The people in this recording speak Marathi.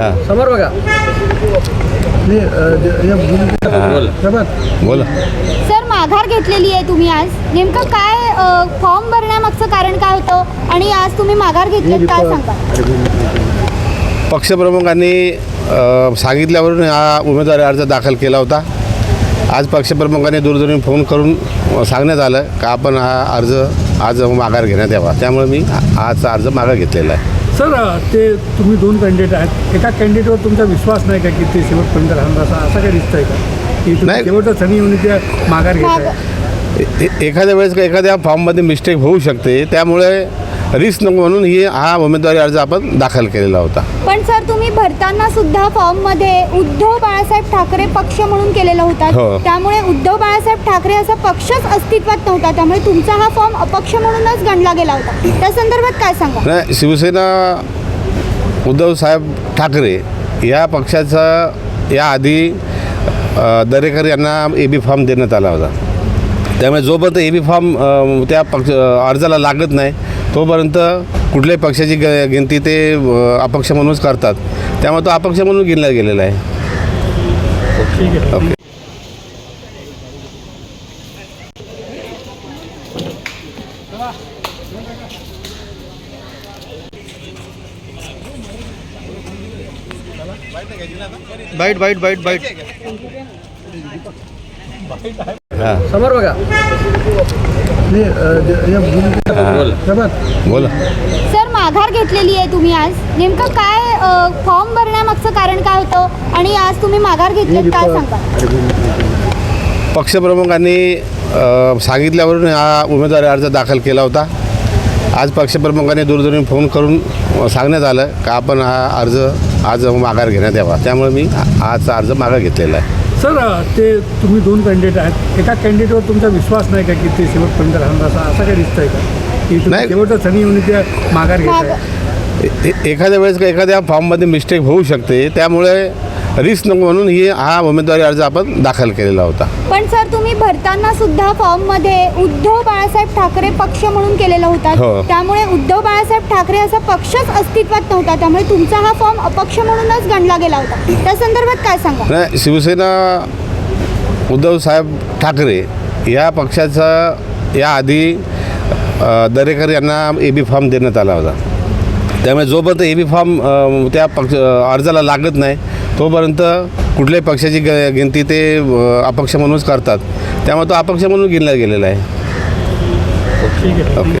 हां. समोर बघा. बोला. सर माघार घेतलेली आहे तुम्ही आज. नेमकं काय फॉर्म भरण्यामागचं कारण काय होतं? आणि आज तुम्ही माघार घेतलीत काय सांगा पक्षप्रमुखांनी सांगितल्यावरून हा उमेदवारी अर्ज दाखल केला होता. आज पक्षप्रमुखांनी दूरध्वनी फोन करून सांगण्यात आलं का आपण हा अर्ज आज माघार घेण्यात यावा. त्यामुळे मी हा- आजचा अर्ज माघार घेतलेला आहे. सर ते तुम्ही दोन कॅन्डिडेट आहेत. एका कॅन्डिडेटवर तुमचा विश्वास नाही का की ते शेवटपर्यंत राहणार? असा असं काही दिसतंय का? की तुम्ही नाही. शेवटचं सनी येऊन ते माघार घेत आहे ए- ए- एखाद्या वेळेस एखाद्या फॉर्ममध्ये मिस्टेक होऊ शकते. त्यामुळे रिस्क नको म्हणून ही हा उमेदवारी अर्ज आपण दाखल केलेला होता. पण सर तुम्ही भरताना सुद्धा फॉर्ममध्ये उद्धव बाळासाहेब ठाकरे पक्ष म्हणून केलेला होता. हो. त्यामुळे उद्धव बाळासाहेब ठाकरे असा पक्षच अस्तित्वात नव्हता. त्यामुळे तुमचा हा फॉर्म अपक्ष म्हणूनच गणला गेला होता. त्या संदर्भात काय सांगा? नाही शिवसेना उद्धवसाहेब ठाकरे या पक्षाचा याआधी अ, दरेकर यांना ए बी फॉर्म देण्यात आला होता. त्यामुळे जोपर्यंत ए बी फॉर्म अ, त्या पक्ष अर्जाला लागत नाही तोपर्यंत कुठल्याही पक्षाची ग गिनती ते अपक्ष म्हणूनच करतात. त्यामुळे तो अपक्ष म्हणून गिनला गेलेला आहे. Okay byte byte byte byte. समोर बघा. बोला. सर माघार घेतलेली आहे तुम्ही आज. नेमकं काय फॉर्म भरण्यामागचं कारण काय होतं? आणि आज तुम्ही माघार घेतलीत काय सांगा पक्षप्रमुखांनी सांगितल्यावरून हा उमेदवारी अर्ज दाखल केला होता. आज पक्षप्रमुखांनी दूरध्वनी फोन करून सांगण्यात आलं का आपण हा अर्ज आज माघार घेण्यात यावा. त्यामुळे मी आजचा अर्ज माघार घेतलेला आहे. सर ते तुम्ही दोन कॅन्डिडेट आहेत. एका कॅन्डिडेटवर तुमचा विश्वास नाही का की ते शेवटपर्यंत राहणार? असा असं काही दिसतंय का? की तुम्ही नाही. शेवटचं सनी येऊन ते माघार घेत आहे ए- ए- एखाद्या वेळेस एखाद्या फॉर्ममध्ये मिस्टेक होऊ शकते. त्यामुळे रिस्क नको म्हणून ही हा उमेदवारी अर्ज आपण दाखल केलेला होता. पण सर तुम्ही भरताना सुद्धा फॉर्ममध्ये उद्धव बाळासाहेब ठाकरे पक्ष म्हणून केलेला होता. हो. त्यामुळे उद्धव बाळासाहेब ठाकरे असा पक्षच अस्तित्वात नव्हता. त्यामुळे तुमचा हा फॉर्म अपक्ष म्हणूनच गणला गेला होता. त्या संदर्भात काय सांगा नाही शिवसेना उद्धवसाहेब ठाकरे या पक्षाचा याआधी अ, दरेकर यांना ए बी फॉर्म देण्यात आला होता. त्यामुळे जोपर्यंत ए बी फॉर्म अ, त्या पक्ष अर्जाला लागत नाही तोपर्यंत कुठल्याही पक्षाची ग गिनती ते अपक्ष म्हणूनच करतात. त्यामुळे तो अपक्ष म्हणून गिनला गेलेला आहे. ओके.